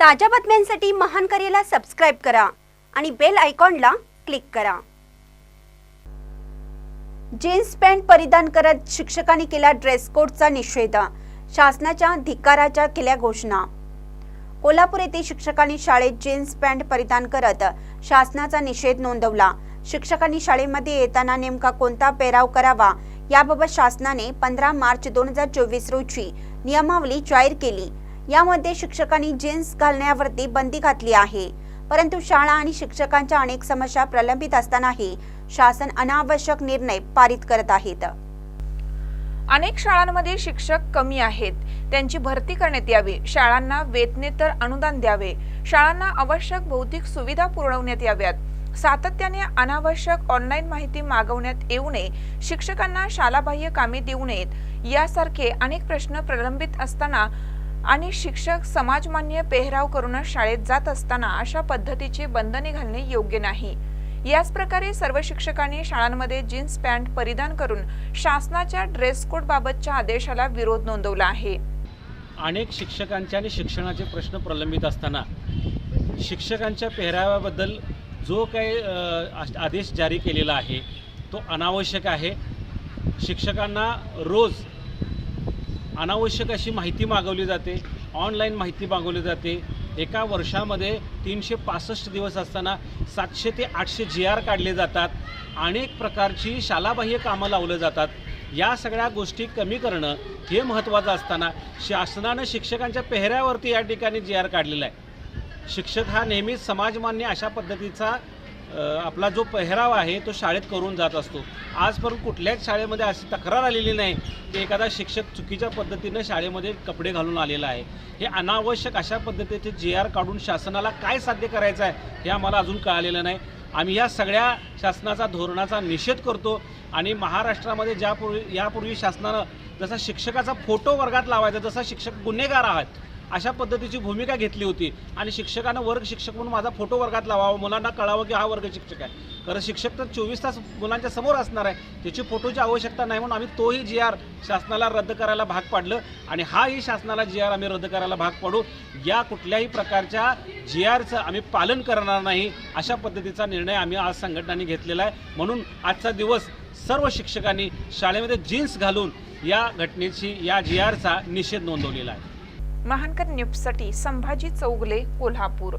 ताज्या बातम्यांसाठी महान करेला सबस्क्राईब करा आणि बेल आयकॉनला क्लिक करा. जीन्स पॅन्ट परिधान करत शिक्षकांनी केला ड्रेस कोडचा निषेध. शासनाच्या धिक्काराच्या केल्या घोषणा. कोल्हापूर येथे शिक्षकांनी शाळेत जीन्स पॅन्ट परिधान करत शासनाचा निषेध नोंदवला. शिक्षकांनी शाळेमध्ये येताना नेमका कोणता पेराव करावा याबाबत शासनाने पंधरा मार्च दोन हजार चोवीस रोजी नियमावली जाहीर केली. यामध्ये शिक्षकांनी जीन्स घालण्यावरती बंदी घातली आहे. परंतु शाळा आणि शिक्षकांच्या अनेक समस्या प्रलंबित असतानाही शासन अनावश्यक निर्णय पारित करत आहेत. अनेक शाळांमध्ये शिक्षक कमी आहेत. त्यांची भरती करण्यात यावी. शाळांना वेतनेतर अनुदान द्यावे. शाळांना आवश्यक भौतिक सुविधा पुरवण्यात याव्यात. सातत्याने अनावश्यक ऑनलाईन माहिती मागवण्यात येऊ नये. शिक्षकांना शालाबाह्य कामे देऊ नयेत. यासारखे अनेक प्रश्न प्रलंबित असताना आणि शिक्षक समाजमान्य पेहराव करूनच शाळेत जात असताना अशा पद्धतीची बंधने घालणे योग्य नाही. याच प्रकारे सर्व शिक्षकांनी शाळांमध्ये जीन्स पॅन्ट परिधान करून शासनाच्या ड्रेस कोड बाबतच्या आदेशाला विरोध नोंदवला आहे. अनेक शिक्षकांचे आणि शिक्षणाचे प्रश्न प्रलंबित असताना शिक्षकांच्या पेहराव्याबद्दल जो काही आदेश जारी केलेला आहे तो अनावश्यक आहे. शिक्षकांना रोज अनावश्यक अशी माहिती मागवली जाते. ऑनलाईन माहिती मागवली जाते. एका वर्षामध्ये तीनशे पासष्ट दिवस असताना सातशे ते आठशे जी आर काढले जातात. अनेक प्रकारची शालाबाह्य कामं लावलं जातात. या सगळ्या गोष्टी कमी करणं हे महत्त्वाचं असताना शासनानं शिक्षकांच्या पेहऱ्यावरती या ठिकाणी जी आर काढलेला आहे. शिक्षक हा नेहमीच समाजमान्य अशा पद्धतीचा आपला जो पेहराव आहे तो शाळेत करून जात असतो. आजपर्यंत कुठल्याच शाळेमध्ये अशी तक्रार आलेली नाही की एखादा शिक्षक चुकीच्या पद्धतीनं शाळेमध्ये कपडे घालून आलेला आहे. हे अनावश्यक अशा पद्धतीचे जे आर काढून शासनाला काय साध्य करायचं आहे हे आम्हाला अजून कळालेलं नाही. आम्ही या सगळ्या शासनाचा धोरणाचा निषेध करतो आणि महाराष्ट्रामध्ये ज्यापूर्वी यापूर्वी शासनानं जसा शिक्षकाचा फोटो वर्गात लावायचा जसा शिक्षक गुन्हेगार आहात अशा पद्धतीची भूमिका घेतली होती. आणि शिक्षकानं वर्ग शिक्षक म्हणून माझा फोटो वर्गात लावावा. मुलांना कळावं की हा वर्ग शिक्षक आहे. कारण शिक्षक तर चोवीस तास मुलांच्या समोर असणार आहे. त्याची फोटोची आवश्यकता नाही म्हणून आम्ही तोही जी आर शासनाला रद्द करायला भाग पाडलं. आणि हाही शासनाला जी आर आम्ही रद्द करायला भाग पाडू. या कुठल्याही प्रकारच्या जी आरचं आम्ही पालन करणार नाही. अशा पद्धतीचा निर्णय आम्ही आज संघटनांनी घेतलेला आहे. म्हणून आजचा दिवस सर्व शिक्षकांनी शाळेमध्ये जीन्स घालून या घटनेची या जी आरचा निषेध नोंदवलेला आहे. महानकर न्यूजसाठी संभाजी चौगले कोल्हापूर.